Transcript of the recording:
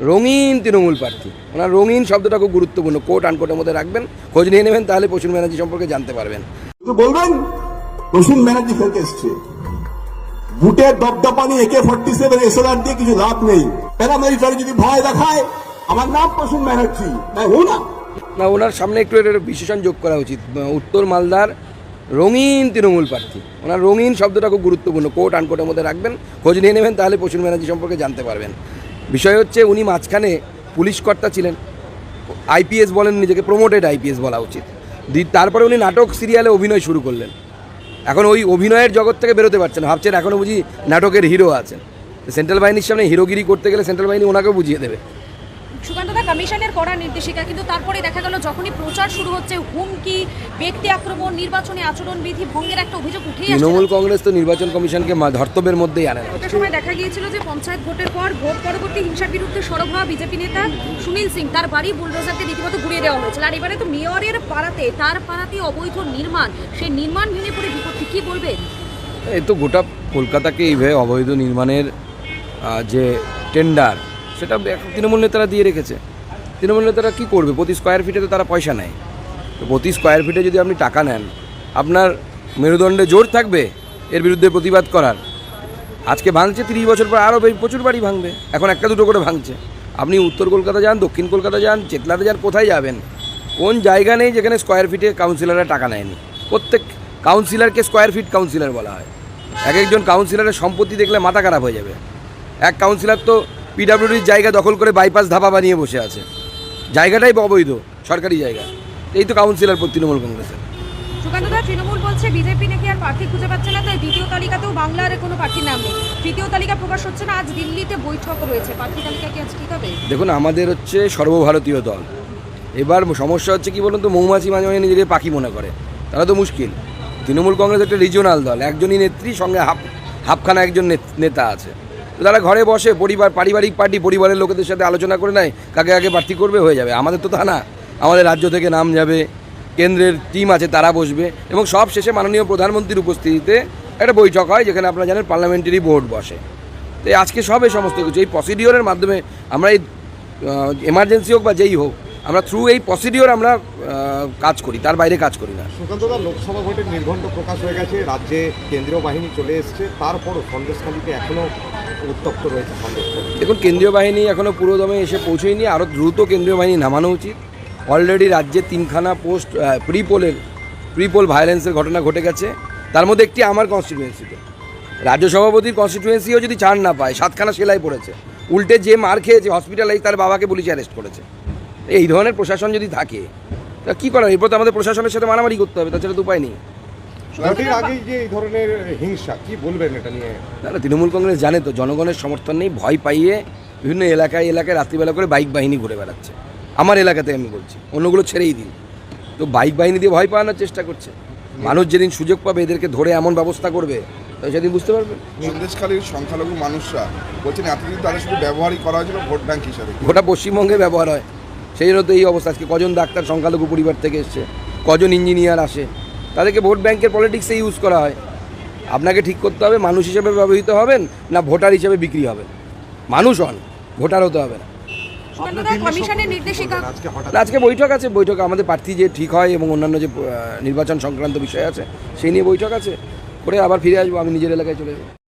রঙিন তৃণমূল প্রার্থী। ওনার রঙিন শব্দটা খুব গুরুত্বপূর্ণ। কোট আনকোটের মধ্যে রাখবেন খোঁজ নিয়ে নেবেন তাহলে প্রসূন ব্যানার্জি সম্পর্কে জানতে পারবেন। বলবেন? প্রসূন ব্যানার্জি ফেরত এসছে। বুটের দপদপানি একে ফর্টি সেভেন এসএলআর দিয়ে কিছু লাভ নেই। প্যারামিলিটারি যদি ভয় দেখায় আমার নাম প্রসূন ব্যানার্জি। তাই হো না? না ওনার সামনে একটু এর বিশেষণ যোগ করা উচিত। উত্তর মালদার রঙিন তৃণমূল প্রার্থী। ওনার রঙিন শব্দটা খুব গুরুত্বপূর্ণ। কোট আনকোটের মধ্যে রাখবেন খোঁজ নিয়ে নেবেন তাহলে প্রসূন ব্যানার্জি সম্পর্কে জানতে পারবেন। বিষয় হচ্ছে উনি মাঝখানে পুলিশ কর্তা ছিলেন। আইপিএস বলেন নিজেকে প্রমোটেড আইপিএস বলা উচিত। তারপরে উনি নাটক সিরিয়ালে অভিনয় শুরু করলেন। এখন ওই অভিনয়ের জগৎ থেকে বেরোতে পারছেন ভাবছেন এখনও বুঝি নাটকের হিরো আছেন। সেন্ট্রাল বাহিনীর সামনে হিরোগিরি করতে গেলে সেন্ট্রাল বাহিনী ওনাকেও বুঝিয়ে দেবে। কমিশনের করা নির্দেশিকা কিন্তু তারপরে দেখা গেল যখনই প্রচার শুরু হচ্ছে হুমকি ব্যক্তি আক্রমণ নির্বাচনী আচরণ বিধি ভঙ্গের একটা অভিযোগ আসছে। তৃণমূল কংগ্রেস তো নির্বাচন কমিশনকে ধর্তব্যের মধ্যেই আনে একটা সময় দেখা গিয়েছিল যে পঞ্চায়েত ভোটের পর ভোট পরবর্তী হিংসার বিরুদ্ধে সরব হওয়া বিজেপি নেতা সুনীল সিং তার বাড়ি বুলডোজারকে রীতিমতো ঘুরিয়ে দেওয়া হয়েছিল। আর এবারে তো মেয়রের পাড়াতে তার পাড়াতে অবৈধ নির্মাণ সেই নির্মাণ ভেঙে পড়ে বিপত্তি কি বলবেন? এই তো গোটা কলকাতাকে এইভাবে অবৈধ নির্মাণের যে টেন্ডার সেটা তৃণমূল নেতারা দিয়ে রেখেছে। তৃণমূল নেতারা কী করবে? প্রতি স্কোয়ার ফিটে তো তারা পয়সা নেয়। তো প্রতি স্কোয়ার ফিটে যদি আপনি টাকা নেন, আপনার মেরুদণ্ডে জোর থাকবে এর বিরুদ্ধে প্রতিবাদ করার। আজকে ভাঙছে তিরিশ বছর পর আরও প্রচুর বাড়ি ভাঙবে। এখন একটা দুটো করে ভাঙছে। আপনি উত্তর কলকাতা যান, দক্ষিণ কলকাতা যান, চেতলাতে যান, কোথায় যাবেন? কোন জায়গা নেই যেখানে স্কোয়ার ফিটে কাউন্সিলররা টাকা নেয়নি? প্রত্যেক কাউন্সিলরকে স্কোয়ার ফিট কাউন্সিলর বলা হয়। এক একজন কাউন্সিলরের সম্পত্তি দেখলে মাথা খারাপ হয়ে যাবে। এক কাউন্সিলর তো পিডাব্লিউডির জায়গা দখল করে বাইপাস ধাবা বানিয়ে বসে আছে। জায়গাটাই অবৈধ সরকারি জায়গা। এই তো কাউন্সিলর তৃণমূল কংগ্রেসের। সুকান্তদা তৃণমূল বলছে বিজেপি নাকি আর প্রার্থী খুঁজে পাচ্ছে না তাই দ্বিতীয় তালিকাতেও বাংলার কোনো প্রার্থীর নাম নেই। তৃতীয় তালিকা প্রকাশ হচ্ছে না আজ দিল্লিতে বৈঠক রয়েছে। প্রার্থী তালিকা কি আজ ঠিক হবে? দেখুন আমাদের হচ্ছে সর্বভারতীয় দল। এবার সমস্যা হচ্ছে কি বলুন তো মৌমাছি মাঝে মাঝে নিজেকে পাখি মনে করে। তারা তো মুশকিল। তৃণমূল কংগ্রেস একটা রিজিওনাল দল একজনই নেত্রী সঙ্গে হাফ হাফখানা একজন নেত- আছে। তারা ঘরে বসে পরিবার, পারিবারিক পার্টি, পরিবারের লোকেদের সাথে আলোচনা করে নেয়, কাকে কাকে প্রার্থী করবে হয়ে যাবে। আমাদের তো তা না। আমাদের রাজ্য থেকে নাম যাবে, কেন্দ্রের টিম আছে, তারা বসবে এবং সব শেষে মাননীয় প্রধানমন্ত্রীর উপস্থিতিতে একটা বৈঠক হয়, যেখানে আপনারা জানেন পার্লামেন্টারি বোর্ড বসে। তো আজকে সবে সমস্ত কিছু, এই প্রসিডিওরের মাধ্যমে আমরা এই এমার্জেন্সি হোক বা যেই হোক আমরা থ্রু এই প্রসিডিওর আমরা কাজ করি তার বাইরে কাজ করি না। সুকান্তদা লোকসভা ভোটের নির্ঘণ্ট প্রকাশ হয়ে গেছে রাজ্যে কেন্দ্রীয় বাহিনী চলে এসছে তারপরও সন্দেশখালীতে এখনও উত্তপ্ত রয়েছে দেখুন কেন্দ্রীয় বাহিনী এখনও পুরোদমে এসে পৌঁছয়নি আরও দ্রুত কেন্দ্রীয় বাহিনী নামানো উচিত। অলরেডি রাজ্যে তিনখানা পোস্ট প্রিপোলের প্রিপোল ভায়োলেন্সের ঘটনা ঘটে গেছে। তার মধ্যে একটি আমার কনস্টিটুয়েন্সিতে রাজ্য সভাপতির কনস্টিটুয়েন্সিও যদি ছাড় না পায় সাতখানা সেলাই পড়েছে। উল্টে যে মার খেয়েছে হসপিটালাইজ তার বাবাকে পুলিশ অ্যারেস্ট করেছে। এই ধরনের প্রশাসন যদি থাকে তা কী করার এরপর তো আমাদের প্রশাসনের সাথে মারামারি করতে হবে তাছাড়া তো উপায় নেই। ভোটের আগেই যে এই ধরনের হিংসা কি বলবেন এটা নিয়ে? না তৃণমূল কংগ্রেস জানে তো জনগণের সমর্থন নেই ভয় পাইয়ে বিভিন্ন এলাকায় এলাকায় রাত্রিবেলা করে বাইক বাহিনী ঘুরে বেড়াচ্ছে। আমার এলাকাতে আমি বলছি অন্যগুলো ছেড়েই দিন। তো বাইক বাহিনী দিয়ে ভয় পাওয়ানোর চেষ্টা করছে। মানুষ যেদিন সুযোগ পাবে এদেরকে ধরে এমন ব্যবস্থা করবে তো সেদিন বুঝতে পারবেন সন্দেশখালীর সংখ্যালঘু মানুষরা বলছেন এতদিন তাদের শুধু ব্যবহারই করা হয়েছিল ভোট ব্যাংক হিসাবে। গোটা পশ্চিমবঙ্গে ব্যবহার হয়। সেই জন্য তো এই অবস্থা। আজকে কজন ডাক্তার সংখ্যালঘু পরিবার থেকে এসছে? কজন ইঞ্জিনিয়ার আসে? তাদেরকে ভোট ব্যাংকের পলিটিক্সে ইউজ করা হয়। আপনাকে ঠিক করতে হবে মানুষ হিসেবে ব্যবহৃত হবেন না ভোটার হিসেবে বিক্রি হবেন। মানুষ হন ভোটার হতে হবে না। আজকে বৈঠক আছে বৈঠক আমাদের প্রার্থী যে ঠিক হয় এবং অন্যান্য যে নির্বাচন সংক্রান্ত বিষয় আছে সেই নিয়ে বৈঠক আছে। করে আবার ফিরে আসব আমি নিজের এলাকায় চলে যাব।